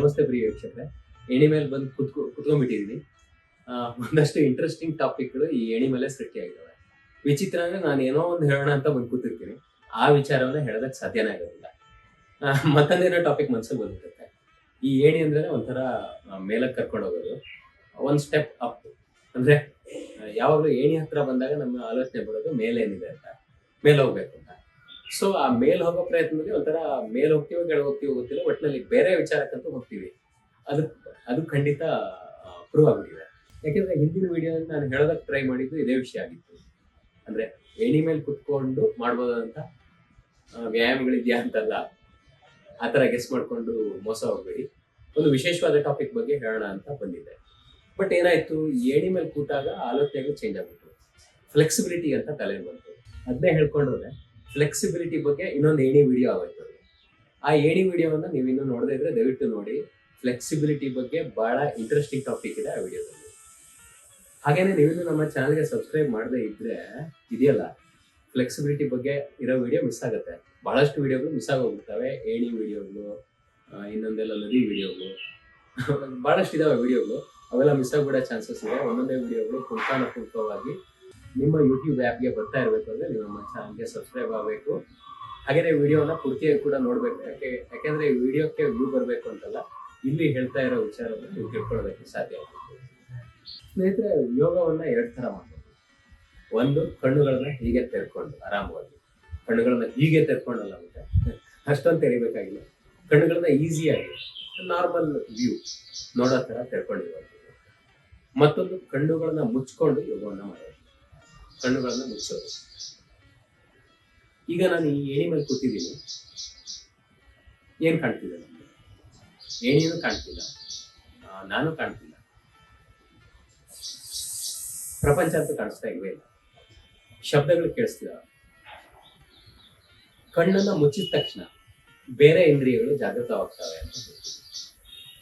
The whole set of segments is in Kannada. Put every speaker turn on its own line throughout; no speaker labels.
ನಮಸ್ತೆ ಪ್ರಿಯ ವೀಕ್ಷಕರೇ. ಎಣಿ ಮೇಲೆ ಬಂದು ಕುತ್ಕೊ ಕುತ್ಕೊಂಡ್ಬಿಟ್ಟಿದೀನಿ ಆ, ಒಂದಷ್ಟು ಇಂಟ್ರೆಸ್ಟಿಂಗ್ ಟಾಪಿಕ್ಗಳು ಈ ಎಣಿ ಮೇಲೆ ಸೃಷ್ಟಿಯಾಗಿದ್ದಾವೆ ವಿಚಿತ್ರ ಅಂದ್ರೆ ನಾನು ಏನೋ ಒಂದು ಹೇಳೋಣ ಅಂತ ಬಂದು ಕೂತಿರ್ತೀನಿ. ಆ ವಿಚಾರವನ್ನ ಹೇಳೋದಕ್ಕೆ ಸಾಧ್ಯನೇ ಆಗೋದಿಲ್ಲ. ಮತ್ತೊಂದೇನೋ ಟಾಪಿಕ್ ಮನ್ಸಿಗೆ ಬಂದಿರುತ್ತೆ ಈ ಏಣಿ ಅಂದ್ರೆ ಒಂಥರ ಮೇಲಕ್ಕೆ ಕರ್ಕೊಂಡು ಹೋಗೋದು. ಒಂದ್ ಸ್ಟೆಪ್ ಅಪ್ ಅಂದ್ರೆ ಯಾವಾಗ್ಲೂ ಏಣಿ ಹತ್ರ ಬಂದಾಗ ನಮ್ಮ ಆಲೋಚನೆ ಬರೋದು ಮೇಲೇನಿದೆ ಅಂತ. ಮೇಲೆ ಹೋಗ್ಬೇಕು ಸೊ ಆ ಮೇಲ್ ಹೋಗೋ ಪ್ರಯತ್ನದಲ್ಲಿ ಒಂಥರ ಮೇಲ್ ಹೋಗ್ತೀವೋ ಕೆಳಗೆ ಹೋಗ್ತೀವೋ ಗೊತ್ತಿಲ್ಲ ಒಟ್ಟಿನಲ್ಲಿ ಬೇರೆ ವಿಚಾರಕ್ಕಂತೂ ಹೋಗ್ತೀವಿ. ಅದು ಅದು ಖಂಡಿತ ಪ್ರೂವ್ ಆಗ್ಬಿಟ್ಟಿದೆ. ಯಾಕೆಂದ್ರೆ ಹಿಂದಿನ ವಿಡಿಯೋ ನಾನು ಹೇಳೋದಕ್ಕೆ ಟ್ರೈ ಮಾಡಿದ್ದು ಇದೇ ವಿಷಯ ಆಗಿತ್ತು. ಅಂದ್ರೆ ಏಣಿ ಮೇಲೆ ಕುತ್ಕೊಂಡು ಮಾಡ್ಬೋದಂತ ವ್ಯಾಯಾಮಗಳಿದೆಯಾ ಅಂತಲ್ಲ, ಆ ಥರ ಗೆಸ್ ಮಾಡಿಕೊಂಡು ಮೋಸ ಹೋಗ್ಬೇಡಿ. ಒಂದು ವಿಶೇಷವಾದ ಟಾಪಿಕ್ ಬಗ್ಗೆ ಹೇಳೋಣ ಅಂತ ಬಂದಿದ್ದೆ. ಬಟ್ ಏನಾಯ್ತು, ಏಣಿ ಮೇಲೆ ಕೂತಾಗ ಆಲೋಚನೆಗಳು ಚೇಂಜ್ ಆಗ್ಬಿಟ್ಟು ಫ್ಲೆಕ್ಸಿಬಿಲಿಟಿ ಅಂತ ತಲೆ ಬಂತು. ಅದನ್ನೇ ಹೇಳ್ಕೊಂಡ್ರೆ ಫ್ಲೆಕ್ಸಿಬಿಲಿಟಿ ಬಗ್ಗೆ ಇನ್ನೊಂದು ಏಣಿ ವಿಡಿಯೋ ಆಗೋಯ್ತು. ಆ ಏಣಿ ವಿಡಿಯೋವನ್ನು ನೀವು ಇನ್ನೂ ನೋಡದೇ ಇದ್ರೆ ದಯವಿಟ್ಟು ನೋಡಿ. ಫ್ಲೆಕ್ಸಿಬಿಲಿಟಿ ಬಗ್ಗೆ ಬಹಳ ಇಂಟ್ರೆಸ್ಟಿಂಗ್ ಟಾಪಿಕ್ ಇದೆ ಆ ವಿಡಿಯೋದಲ್ಲಿ ಹಾಗೇನೆ ನೀವಿನ್ನೂ ನಮ್ಮ ಚಾನಲ್ಗೆ ಸಬ್ಸ್ಕ್ರೈಬ್ ಮಾಡದೇ ಇದ್ರೆ ಇದೆಯಲ್ಲ ಫ್ಲೆಕ್ಸಿಬಿಲಿಟಿ ಬಗ್ಗೆ ಇರೋ ವಿಡಿಯೋ ಮಿಸ್ ಆಗುತ್ತೆ. ಬಹಳಷ್ಟು ವಿಡಿಯೋಗಳು ಮಿಸ್ ಆಗೋಗ್ಬಿಡ್ತವೆ. ಏಣಿ ವಿಡಿಯೋಗಳು ಇನ್ನೊಂದೆಲ್ಲ ನದಿ ವಿಡಿಯೋಗಳು ಬಹಳಷ್ಟು ಇದಾವೆ ವಿಡಿಯೋಗಳು ಅವೆಲ್ಲ ಮಿಸ್ ಆಗ್ಬಿಡೋ ಚಾನ್ಸಸ್ ಇದೆ. ಒಂದೊಂದೇ ವಿಡಿಯೋಗಳು ಪುಂಖಾನುಪುಂಖವಾಗಿ ನಿಮ್ಮ ಯೂಟ್ಯೂಬ್ ಆ್ಯಪ್ಗೆ ಬರ್ತಾ ಇರಬೇಕು ಅಂದರೆ ನೀವು ನಮ್ಮ ಚಾನಲ್ಗೆ ಸಬ್ಸ್ಕ್ರೈಬ್ ಆಗಬೇಕು. ಹಾಗೆಯೇ ವಿಡಿಯೋನ ಪೂರ್ತಿಯಾಗಿ ಕೂಡ ನೋಡಬೇಕು. ಯಾಕೆ, ಯಾಕೆಂದರೆ ಈ ವಿಡಿಯೋಕ್ಕೆ ವ್ಯೂ ಬರಬೇಕು ಅಂತಲ್ಲ, ಇಲ್ಲಿ ಹೇಳ್ತಾ ಇರೋ ವಿಚಾರವನ್ನು ನೀವು ತಿಳ್ಕೊಳ್ಬೇಕು ಸಾಧ್ಯ ಆಗುತ್ತೆ ಸ್ನೇಹಿತರೆ, ಯೋಗವನ್ನು ಎರಡು ಥರ ಮಾಡ್ಬೋದು ಒಂದು, ಕಣ್ಣುಗಳನ್ನ ಹೀಗೆ ತೆರ್ಕೊಂಡು, ಆರಾಮವಾಗಿ. ಕಣ್ಣುಗಳನ್ನ ಹೀಗೆ ತೆರ್ಕೊಂಡಲ್ಲ ಮತ್ತೆ, ಅಷ್ಟೊಂದು ತೆರಿಬೇಕಾಗಿಲ್ಲ. ಕಣ್ಣುಗಳನ್ನ ಈಸಿಯಾಗಿ, ನಾರ್ಮಲ್ ವ್ಯೂ ನೋಡೋ ಥರ ತೆರ್ಕೊಂಡಿರುವಂಥದ್ದು. ಮತ್ತೊಂದು, ಕಣ್ಣುಗಳನ್ನ ಮುಚ್ಕೊಂಡು ಯೋಗವನ್ನು ಮಾಡೋದು. ಕಣ್ಣುಗಳನ್ನ ಮುಚ್ಚೋದು. ಈಗ ನಾನು ಈ ಏಣಿ ಮೇಲೆ ಕೂತಿದ್ದೀನಿ. ಏನ್ ಕಾಣ್ತಿದೆ ನಮ್ಗೆ? ಏಣಿನೂ ಕಾಣ್ತಿಲ್ಲ. ನಾನು ಕಾಣ್ತಿಲ್ಲ. ಪ್ರಪಂಚ ಅಂತ ಕಾಣಿಸ್ತಾ ಇಲ್ಲ. ಶಬ್ದಗಳು ಕೇಳಿಸ್ತಿಲ್ಲ. ಕಣ್ಣನ್ನ ಮುಚ್ಚಿದ ತಕ್ಷಣ ಬೇರೆ ಇಂದ್ರಿಯಗಳು ಜಾಗೃತವಾಗ್ತವೆ ಅಂತ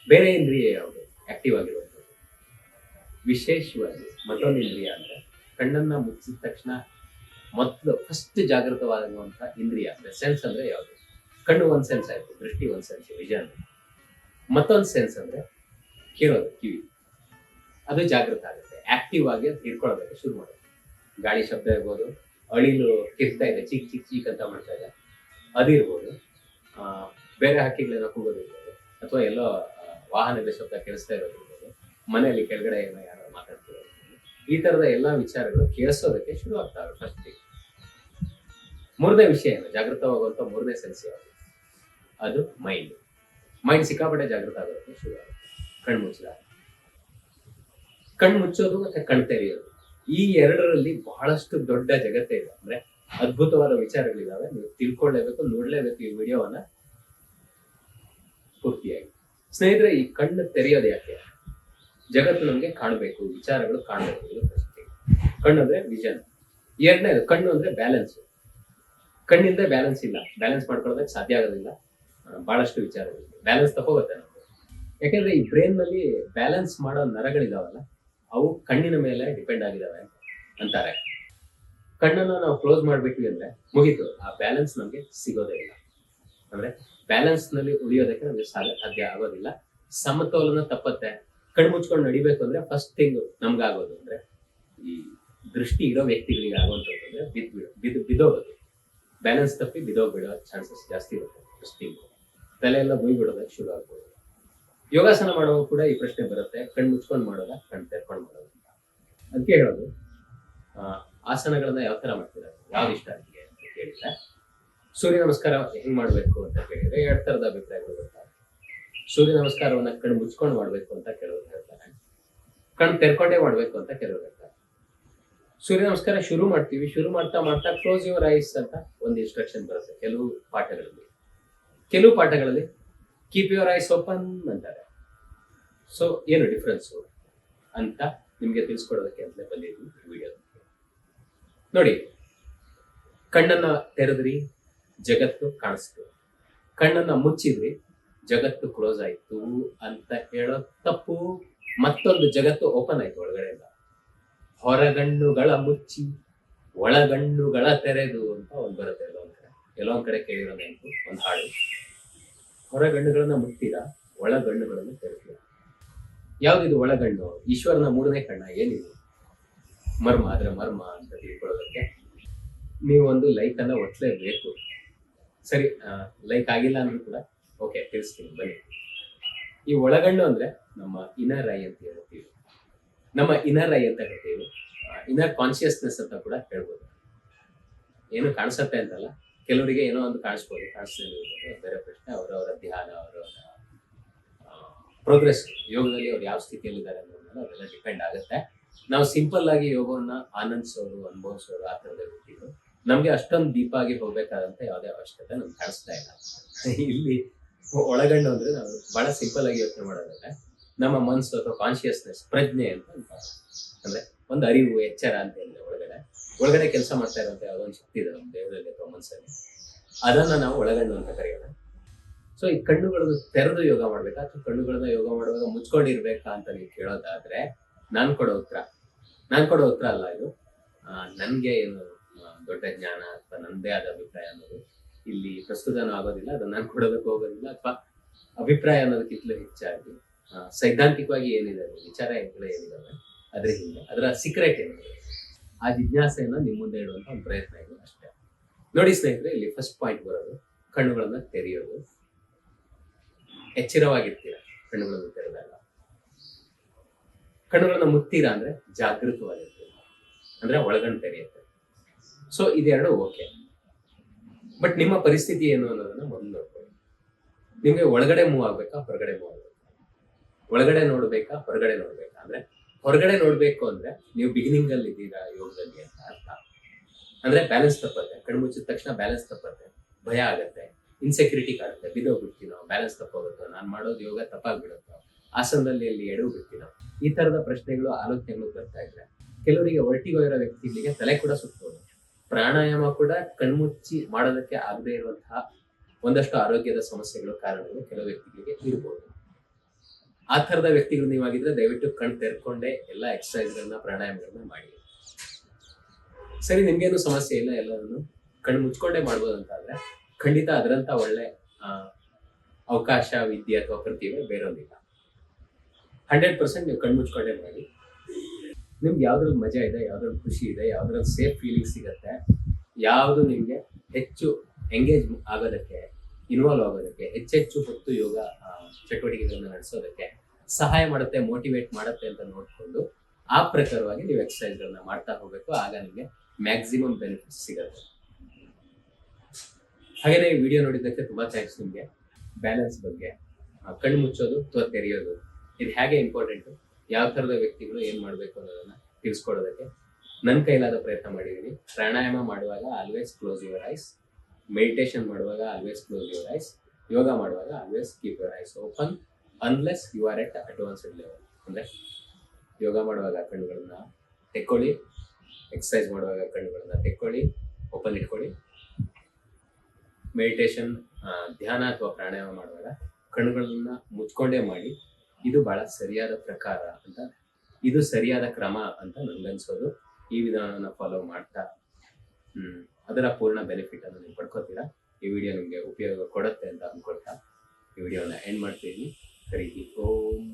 ಬೇರೆ ಇಂದ್ರಿಯ ಯಾವುದು? ಆಕ್ಟಿವ್ ಆಗಿರುವಂಥದ್ದು. ವಿಶೇಷವಾಗಿ ಮತ್ತೊಂದು ಇಂದ್ರಿಯ ಅಂದ್ರೆ ಕಣ್ಣನ್ನ ಮುಚ್ಚಿದ ತಕ್ಷಣ ಮೊದಲು ಫಸ್ಟ್ ಜಾಗೃತವಾಗುವಂತ ಇಂದ್ರಿಯ, ಅಂದ್ರೆ ಸೆನ್ಸ್ ಅಂದ್ರೆ ಯಾವುದು? ಕಣ್ಣು ಒಂದ್ ಸೆನ್ಸ್ ಆಯ್ತು, ದೃಷ್ಟಿ ಒಂದ್ ಸೆನ್ಸ್ ವಿಜನ್ ಮತ್ತೊಂದು ಸೆನ್ಸ್ ಅಂದ್ರೆ ಕೇಳೋದು, ಕಿವಿ. ಅದು ಜಾಗೃತ ಆಗುತ್ತೆ. ಆಕ್ಟಿವ್ ಆಗಿ ಅದು ಶುರು ಮಾಡೋದು. ಗಾಳಿ ಶಬ್ದ ಇರ್ಬೋದು, ಅಳಿಲು ಕಿರ್ತಾ ಇದೆ, ಚಿಕ್ ಚಿಕ್, ಚೀಕ್ ಅಂತ ಮಾಡ್ತಾ ಇದೆ. ಅದಿರ್ಬೋದು ಬೇರೆ ಹಕ್ಕಿಗಳೇನೋ ಕೂಗೋದಿರ್ಬೋದು ಅಥವಾ ಎಲ್ಲೋ ವಾಹನದ ಶಬ್ದ ಕೇಳಿಸ್ತಾ ಇರೋದಿರ್ಬೋದು ಮನೆಯಲ್ಲಿ ಕೆಳಗಡೆ ಏನೋ ಈ ತರದ ಎಲ್ಲಾ ವಿಚಾರಗಳು ಕೇಳಿಸೋದಕ್ಕೆ ಶುರು ಆಗ್ತವೆ ಫಸ್ಟ್ ಮೂರನೇ ವಿಷಯ ಏನು? ಜಾಗೃತವಾಗುವಂತ ಮೂರನೇ ಸೆನ್ಸ್ ಯಾವುದು? ಅದು ಮೈಂಡ್ ಮೈಂಡ್ ಸಿಕ್ಕಾಪಟ್ಟೆ ಜಾಗೃತ ಆಗೋದಕ್ಕೆ ಶುರು ಆಗುತ್ತೆ ಕಣ್ಣು ಮುಚ್ಚಿದ ಕಣ್ಣು ಮುಚ್ಚೋದು ಮತ್ತೆ ಕಣ್ ತೆರೆಯೋದು. ಈ ಎರಡರಲ್ಲಿ ಬಹಳಷ್ಟು ದೊಡ್ಡ ಜಗತ್ತೇ ಇದೆ. ಅಂದ್ರೆ ಅದ್ಭುತವಾದ ವಿಚಾರಗಳಿದಾವೆ. ನೀವು ತಿಳ್ಕೊಳ್ಳೇಬೇಕು, ನೋಡ್ಲೇಬೇಕು ಈ ವಿಡಿಯೋವನ್ನ ಪೂರ್ತಿಯಾಗಿ. ಸ್ನೇಹಿತರೆ, ಈ ಕಣ್ಣು ತೆರೆಯೋದು ಯಾಕೆ? ಜಗತ್ತು ನಮ್ಗೆ ಕಾಣಬೇಕು, ವಿಚಾರಗಳು ಕಾಣಬೇಕು ಇದು ಪ್ರಶ್ನೆ ಕಣ್ಣು ಅಂದ್ರೆ ವಿಷನ್ ಎರಡನೇದು, ಕಣ್ಣು ಅಂದ್ರೆ ಬ್ಯಾಲೆನ್ಸ್ ಕಣ್ಣಿಂದ ಬ್ಯಾಲೆನ್ಸ್ ಇಲ್ಲ. ಬ್ಯಾಲೆನ್ಸ್ ಮಾಡ್ಕೊಳ್ಳೋದಕ್ಕೆ ಸಾಧ್ಯ ಆಗೋದಿಲ್ಲ. ಬಹಳಷ್ಟು ವಿಚಾರಗಳು. ಬ್ಯಾಲೆನ್ಸ್ ತಗೋಗುತ್ತೆ ನಮ್ಗೆ ಯಾಕೆಂದ್ರೆ ಈ ಬ್ರೈನ್ನಲ್ಲಿ ಬ್ಯಾಲೆನ್ಸ್ ಮಾಡೋ ನರಗಳಿದಾವಲ್ಲ, ಅವು ಕಣ್ಣಿನ ಮೇಲೆ ಡಿಪೆಂಡ್ ಆಗಿದಾವೆ ಅಂತಾರೆ. ಕಣ್ಣನ್ನ ನಾವು ಕ್ಲೋಸ್ ಮಾಡ್ಬಿಟ್ವಿ ಅಂದ್ರೆ ಮುಗಿತು. ಆ ಬ್ಯಾಲೆನ್ಸ್ ನಮ್ಗೆ ಸಿಗೋದೇ ಇಲ್ಲ. ಅಂದ್ರೆ ಬ್ಯಾಲೆನ್ಸ್ನಲ್ಲಿ ಉಳಿಯೋದಕ್ಕೆ ನಮ್ಗೆ ಸಾಧ್ಯ ಸಾಧ್ಯ ಆಗೋದಿಲ್ಲ. ಸಮತೋಲನ ತಪ್ಪತ್ತೆ. ಕಣ್ಣು ಮುಚ್ಕೊಂಡು ನಡಿಬೇಕು ಅಂದ್ರೆ ಫಸ್ಟ್ ಥಿಂಗ್ ನಮ್ಗಾಗೋದು ಅಂದ್ರೆ ಈ ದೃಷ್ಟಿ ಇರೋ ವ್ಯಕ್ತಿಗಳಿಗೆ ಆಗುವಂಥದ್ದು ಅಂದ್ರೆ ಬಿಡೋ ಬಿದ್ದು ಬಿದ್ದೋಗೋದು. ಬ್ಯಾಲೆನ್ಸ್ ತಪ್ಪಿ ಬಿದ್ದೋಗ್ಬಿಡೋ ಚಾನ್ಸಸ್ ಜಾಸ್ತಿ ಇರುತ್ತೆ ದೃಷ್ಟಿ ತಲೆ ಎಲ್ಲ ಬಿಡೋದಕ್ಕೆ ಶುರು ಆಗ್ಬೋದು. ಯೋಗಾಸನ ಮಾಡುವಾಗ ಕೂಡ ಈ ಪ್ರಶ್ನೆ ಬರುತ್ತೆ ಕಣ್ಣು ಮುಚ್ಕೊಂಡು ಮಾಡೋದ ಕಣ್ಣು ತೆರ್ಕೊಂಡು ಮಾಡೋದ ಅದಕ್ಕೆ ಹೇಳೋದು ಆಸನಗಳನ್ನ ಯಾವ ತರ ಮಾಡ್ತೀರಾ? ಯಾವ್ದು ಇಷ್ಟ ಅಂತ ಕೇಳಿದ್ರೆ, ಸೂರ್ಯ ನಮಸ್ಕಾರ ಹೆಂಗ್ ಮಾಡ್ಬೇಕು ಅಂತ ಕೇಳಿದ್ರೆ ಎರಡ್ ತರದ ಅಭಿಪ್ರಾಯಗಳು ಸೂರ್ಯ ನಮಸ್ಕಾರವನ್ನ ಕಣ್ಣು ಮುಚ್ಕೊಂಡು ಮಾಡ್ಬೇಕು ಅಂತ ಕೆಲವರು ಹೇಳ್ತಾರೆ. ಕಣ್ ತೆರ್ಕೊಂಡೇ ಮಾಡ್ಬೇಕು ಅಂತ ಕೆಲವರು ಹೇಳ್ತಾರೆ. ಸೂರ್ಯ ನಮಸ್ಕಾರ ಶುರು ಮಾಡ್ತೀವಿ. ಶುರು ಮಾಡ್ತಾ ಮಾಡ್ತಾ ಕ್ಲೋಸ್ ಯುವರ್ ಐಸ್ ಅಂತ ಒಂದು ಇನ್ಸ್ಟ್ರಕ್ಷನ್ ಬರುತ್ತೆ ಕೆಲವು ಪಾಠಗಳಲ್ಲಿ. ಕೆಲವು ಪಾಠಗಳಲ್ಲಿ ಕೀಪ್ ಯುವರ್ ಐಸ್ ಓಪನ್ ಅಂತಾರೆ. ಸೊ ಏನು ಡಿಫ್ರೆನ್ಸು ಅಂತ ನಿಮಗೆ ತಿಳಿಸ್ಕೊಡೋದಕ್ಕೆ ಅಂತಲೇ ಬಂದಿದ್ವಿ ವಿಡಿಯೋ ನೋಡಿ, ಕಣ್ಣನ್ನ ತೆರೆದ್ರಿ, ಜಗತ್ತು ಕಾಣಿಸ್ತು. ಕಣ್ಣನ್ನ ಮುಚ್ಚಿದ್ರಿ ಜಗತ್ತು ಕ್ಲೋಸ್ ಆಯ್ತು ಅಂತ ಹೇಳೋ ತಪ್ಪು ಮತ್ತೊಂದು ಜಗತ್ತು ಓಪನ್ ಆಯ್ತು ಒಳಗಡೆಯಿಂದ. ಹೊರಗಣ್ಣುಗಳ ಮುಚ್ಚಿ, ಒಳಗಣ್ಣುಗಳ ತೆರೆದು ಅಂತ ಒಂದು ಬರುತ್ತೆ ಎಲ್ಲೊಂದ್ ಕಡೆ. ಎಲ್ಲೋ ಒಂದ್ ಕಡೆ ಕೇಳಿರೋ ನೆನಪು, ಒಂದು ಹಾಡು. ಹೊರಗಣ್ಣುಗಳನ್ನ ಮುಟ್ಟಿದ, ಒಳಗಣ್ಣುಗಳನ್ನು ತೆರೆದಿಲ್ಲ ಯಾವ್ದಿದು ಒಳಗಣ್ಣು? ಈಶ್ವರನ ಮೂರನೇ ಕಣ್ಣ ಏನಿದು? ಮರ್ಮ ಆದ್ರೆ ಮರ್ಮ ಅಂತ ತಿಳ್ಕೊಳ್ಳೋದಕ್ಕೆ ನೀವು ಒಂದು ಲೈಕ್ ಅನ್ನ ಒತ್ತಲೇಬೇಕು ಸರಿ ಲೈಕ್ ಆಗಿಲ್ಲ ಅಂದ್ರೂ ಕೂಡ ಓಕೆ ತಿಳಿಸ್ತೀನಿ ಬನ್ನಿ. ಈ ಒಳಗಣ್ಣು ಅಂದ್ರೆ ನಮ್ಮ ಇನರ್ ಐ ಅಂತ ಹೇಳ್ತೀವಿ. ನಮ್ಮ ಇನರ್ ಐ ಅಂತ ಹೇಳ್ತೀವಿ. ಇನರ್ ಕಾನ್ಶಿಯಸ್ನೆಸ್ ಅಂತ ಕೂಡ ಹೇಳ್ಬೋದು. ಏನು ಕಾಣಿಸತ್ತೆ ಅಂತಲ್ಲ, ಕೆಲವರಿಗೆ ಏನೋ ಒಂದು ಕಾಣಿಸ್ಬೋದು. ಕಾಣಿಸ್ದೇ ಇರ್ಬೋದು ಬೇರೆ ಪ್ರಶ್ನೆ, ಅವರವರ ಧ್ಯಾನ, ಅವರವರ ಪ್ರೋಗ್ರೆಸ್ ಯೋಗದಲ್ಲಿ ಅವ್ರು ಯಾವ ಸ್ಥಿತಿಯಲ್ಲಿದ್ದಾರೆ ಅನ್ನೋದನ್ನ ಅದೆಲ್ಲ ಡಿಪೆಂಡ್ ಆಗುತ್ತೆ. ನಾವು ಸಿಂಪಲ್ ಆಗಿ ಯೋಗವನ್ನ ಆನಂದಿಸೋರು ಅನುಭವಿಸೋರು ಆ ಥರದ ವ್ಯಕ್ತಿಗಳು ನಮ್ಗೆ ಅಷ್ಟೊಂದು ದೀಪ ಆಗಿ ಹೋಗ್ಬೇಕಾದಂತ ಯಾವುದೇ ಅವಶ್ಯಕತೆ ನಮ್ಗೆ ಕಾಣಿಸ್ತಾ ಇಲ್ಲ. ಇಲ್ಲಿ ಒಳಗಣ್ಣು ಅಂದ್ರೆ ನಾವು ಬಹಳ ಸಿಂಪಲ್ ಆಗಿ ಯೋಚನೆ ಮಾಡೋದಾದ್ರೆ ನಮ್ಮ ಮನಸ್ಸು ಅಥವಾ ಕಾನ್ಶಿಯಸ್ನೆಸ್ ಪ್ರಜ್ಞೆ ಅಂತ ಅಂದ್ರೆ ಒಂದು ಅರಿವು, ಎಚ್ಚರ ಅಂತ ಹೇಳಿದ್ರೆ ಒಳಗಡೆ. ಒಳಗಡೆ ಕೆಲಸ ಮಾಡ್ತಾ ಇರೋಂತ ಯಾವುದೋ ಒಂದು ಶಕ್ತಿ ಇದೆ ನಮ್ಮ ದೇಹದಲ್ಲಿ ಅಥವಾ ಮನಸ್ಸಲ್ಲಿ. ಅದನ್ನ ನಾವು ಒಳಗಣ್ಣು ಅಂತ ಕರೆಯೋಣ. ಸೊ ಈ ಕಣ್ಣುಗಳನ್ನು ತೆರೆದು ಯೋಗ ಮಾಡ್ಬೇಕಾ? ಅಥವಾ ಕಣ್ಣುಗಳನ್ನ ಯೋಗ ಮಾಡುವಾಗ ಮುಚ್ಕೊಂಡಿರ್ಬೇಕಾ ಅಂತ ನೀವು ಕೇಳೋದಾದ್ರೆ ನಾನ್ ಕೊಡೋ ಉತ್ತರ. ನಾನ್ ಕೊಡೋ ಉತ್ತರ ಅಲ್ಲ ಇದು. ನನ್ಗೆ ಏನು ದೊಡ್ಡ ಜ್ಞಾನ ಅಥವಾ ನಂದೇ ಆದ ಅಭಿಪ್ರಾಯ ಅನ್ನೋದು ಇಲ್ಲಿ ಪ್ರಸ್ತುತನೂ ಆಗೋದಿಲ್ಲ, ಅದನ್ನ ನಾನು ಕೊಡೋದಕ್ಕೆ ಹೋಗೋದಿಲ್ಲ. ಅಥವಾ ಅಭಿಪ್ರಾಯ ಅನ್ನೋದಕ್ಕಿಂತಲೂ ಹೆಚ್ಚಾಗಿ ಸೈದ್ಧಾಂತಿಕವಾಗಿ ಏನಿದೆ ವಿಚಾರ ಏನಿದಾವೆ, ಅದ್ರ ಹಿಂದೆ, ಅದರ ಸೀಕ್ರೆಟ್ ಏನಿದೆ. ಆ ಜಿಜ್ಞಾಸೆಯನ್ನ ನಿಮ್ಮ ಮುಂದೆ ಇಡುವಂತ ಒಂದು ಪ್ರಯತ್ನ ಇದೆ ಅಷ್ಟೇ. ನೋಡಿ ಸ್ನೇಹಿತರೆ, ಇಲ್ಲಿ ಫಸ್ಟ್ ಪಾಯಿಂಟ್ ಬರೋದು, ಕಣ್ಣುಗಳನ್ನ ತೆರೆಯೋದು. ಎಚ್ಚರವಾಗಿರ್ತೀರ ಕಣ್ಣುಗಳನ್ನು ತೆರೆದಾಗ? ಕಣ್ಣುಗಳನ್ನ ಮುತ್ತೀರಾ ಅಂದ್ರೆ ಜಾಗೃತವಾಗಿರ್ತೀರ? ಅಂದ್ರೆ ಒಳಗಣ್ಣು ತೆರೆಯುತ್ತೆ. ಸೊ ಇದೆರಡು ಓಕೆ ಬಟ್ ನಿಮ್ಮ ಪರಿಸ್ಥಿತಿ ಏನು ಅನ್ನೋದನ್ನ ಮೊದಲು ನೋಡ್ಕೊಳ್ಳಿ. ನಿಮಗೆ ಒಳಗಡೆ ಮೂವ್ ಆಗ್ಬೇಕಾ, ಹೊರಗಡೆ ಮೂವ್ ಆಗ್ಬೇಕಾ? ಒಳಗಡೆ ನೋಡ್ಬೇಕಾ, ಹೊರಗಡೆ ನೋಡ್ಬೇಕಾ? ಅಂದ್ರೆ ಹೊರಗಡೆ ನೋಡ್ಬೇಕು ಅಂದ್ರೆ ನೀವು ಬಿಗಿನಿಂಗ್ ಅಲ್ಲಿ ಇದ್ದೀರಾ, ಯೋಗದಲ್ಲಿ ಅಂತ ಅರ್ಥ. ಅಂದ್ರೆ ಬ್ಯಾಲೆನ್ಸ್ ತಪ್ಪತ್ತೆ. ಕಣ್ಣು ಮುಚ್ಚಿದ ತಕ್ಷಣ ಬ್ಯಾಲೆನ್ಸ್ ತಪ್ಪತ್ತೆ. ಭಯ ಆಗತ್ತೆ. ಇನ್ಸೆಕ್ಯೂರಿಟಿ ಕಾಡುತ್ತೆ ಬಿದ್ದೋಗ್ಬಿಡ್ತೀವಿ ನಾವು ಬ್ಯಾಲೆನ್ಸ್ ತಪ್ಪೋಗುತ್ತೋ? ನಾನು ಮಾಡೋದು ಯೋಗ ತಪ್ಪಾಗ್ಬಿಡುತ್ತೋ? ಆಸನದಲ್ಲಿ ಅಲ್ಲಿ ಎಡವು ಬಿಡ್ತೀನೋ ಈ ತರದ ಪ್ರಶ್ನೆಗಳು, ಆಲೋಚನೆಗಳು ಬರ್ತಾ ಇದ್ರೆ ಕೆಲವರಿಗೆ ಒಟ್ಟಿಗೆ ಇರೋ ವ್ಯಕ್ತಿಗಳಿಗೆ ತಲೆ ಕೂಡ ಸುತ್ತಬಹುದು ಪ್ರಾಣಾಯಾಮ ಕೂಡ ಕಣ್ಮುಚ್ಚಿ ಮಾಡೋದಕ್ಕೆ ಆಗದೆ ಇರುವಂತಹ ಒಂದಷ್ಟು ಆರೋಗ್ಯದ ಸಮಸ್ಯೆಗಳು ಕಾರಣಗಳು ಕೆಲವು ವ್ಯಕ್ತಿಗಳಿಗೆ ಇರಬಹುದು ಆ ತರದ ವ್ಯಕ್ತಿಗಳು ನೀವಾಗಿದ್ರೆ ದಯವಿಟ್ಟು ಕಣ್ ತೆರ್ಕೊಂಡೆ ಎಲ್ಲ ಎಕ್ಸರ್ಸೈಸ್ಗಳನ್ನ ಪ್ರಾಣಾಯಾಮಗಳನ್ನ ಮಾಡಿ. ಸರಿ, ನಿಮ್ಗೇನು ಸಮಸ್ಯೆ ಇಲ್ಲ ಎಲ್ಲರನ್ನು? ಕಣ್ಣು ಮುಚ್ಕೊಂಡೇ ಮಾಡ್ಬೋದು ಅಂತ ಆದ್ರೆ ಖಂಡಿತ ಅದರಂತ ಒಳ್ಳೆ ಅವಕಾಶ, ವಿದ್ಯೆ ಅಥವಾ ಪ್ರತಿಭೆ ಬೇರೊಂದಿಲ್ಲ. ಹಂಡ್ರೆಡ್ ಪರ್ಸೆಂಟ್ ನೀವು ಕಣ್ಣು ಮುಚ್ಕೊಂಡೇ ಮಾಡಿ. ನಿಮ್ಗೆ ಯಾವ್ದ್ರಲ್ಲಿ ಮಜಾ ಇದೆ, ಯಾವ್ದ್ರಲ್ಲಿ ಖುಷಿ ಇದೆ, ಯಾವ್ದ್ರಲ್ಲಿ ಸೇಫ್ ಫೀಲಿಂಗ್ ಸಿಗತ್ತೆ, ಯಾವುದು ನಿಮಗೆ ಹೆಚ್ಚು ಎಂಗೇಜ್ ಆಗೋದಕ್ಕೆ ಇನ್ವಾಲ್ವ್ ಆಗೋದಕ್ಕೆ, ಹೆಚ್ಚೆಚ್ಚು ಹೊತ್ತು ಯೋಗ ಚಟುವಟಿಕೆಗಳನ್ನು ನಡೆಸೋದಕ್ಕೆ ಸಹಾಯ ಮಾಡುತ್ತೆ ಮೋಟಿವೇಟ್ ಮಾಡುತ್ತೆ ಅಂತ ನೋಡಿಕೊಂಡು ಆ ಪ್ರಕಾರವಾಗಿ ನೀವು ಎಕ್ಸಸೈಸ್ಗಳನ್ನ ಮಾಡ್ತಾ ಹೋಗಬೇಕು. ಆಗ ನಿಮಗೆ ಮ್ಯಾಕ್ಸಿಮಮ್ ಬೆನಿಫಿಟ್ಸ್ ಸಿಗುತ್ತೆ. ಹಾಗೆಯೇ ಈ ವಿಡಿಯೋ ನೋಡಿದ್ದಕ್ಕೆ ತುಂಬಾ ಥ್ಯಾಂಕ್ಸ್ ನಿಮಗೆ. ಬ್ಯಾಲೆನ್ಸ್ ಬಗ್ಗೆ ಕಣ್ಣು ಮುಚ್ಚೋದು ಅಥವಾ ತೆರೆಯೋದು ಇದು ಹೇಗೆ ಇಂಪಾರ್ಟೆಂಟ್ ಯಾವ ಥರದ ವ್ಯಕ್ತಿಗಳು ಏನ್ ಮಾಡಬೇಕು ಅನ್ನೋದನ್ನ ತಿಳಿಸ್ಕೊಡೋದಕ್ಕೆ ನನ್ನ ಕೈಲಾದ ಪ್ರಯತ್ನ ಮಾಡಿದೀನಿ. ಪ್ರಾಣಾಯಾಮ ಮಾಡುವಾಗ always close your eyes meditation ಮಾಡುವಾಗ always close your eyes yoga ಮಾಡುವಾಗ always keep your eyes open unless you are at advanced level ಅಂದ್ರೆ ಯೋಗ ಮಾಡುವಾಗ ಕಣ್ಣುಗಳನ್ನ ತೆಕ್ಕೊಳ್ಳಿ ಎಕ್ಸಸೈಸ್ ಮಾಡುವಾಗ ಕಣ್ಣುಗಳನ್ನ ತೆಕ್ಕೊಳ್ಳಿ ಓಪನ್ ಇಟ್ಕೊಳ್ಳಿ. ಮೆಡಿಟೇಷನ್ ಧ್ಯಾನ ಅಥವಾ ಪ್ರಾಣಾಯಾಮ ಮಾಡುವಾಗ ಕಣ್ಣುಗಳನ್ನ ಮುಚ್ಕೊಂಡೇ ಮಾಡಿ. ಇದು ಬಹಳ ಸರಿಯಾದ ಪ್ರಕಾರ ಅಂತ, ಇದು ಸರಿಯಾದ ಕ್ರಮ ಅಂತ ನನ್ಗನ್ಸೋದು ಈ ವಿಧಾನವನ್ನ ಫಾಲೋ ಮಾಡ್ತಾ, ಹ್ಮ್, ಅದರ ಪೂರ್ಣ ಬೆನಿಫಿಟ್ ಅನ್ನು ನೀವು ಪಡ್ಕೋತೀರಾ? ಈ ವಿಡಿಯೋ ನಿಮಗೆ ಉಪಯೋಗ ಕೊಡುತ್ತೆ ಅಂತ ಅನ್ಕೊಳ್ತಾ, ಈ ವಿಡಿಯೋನ ಎಂಡ್ ಮಾಡ್ತೀನಿ ಹರಿ ಓಂ.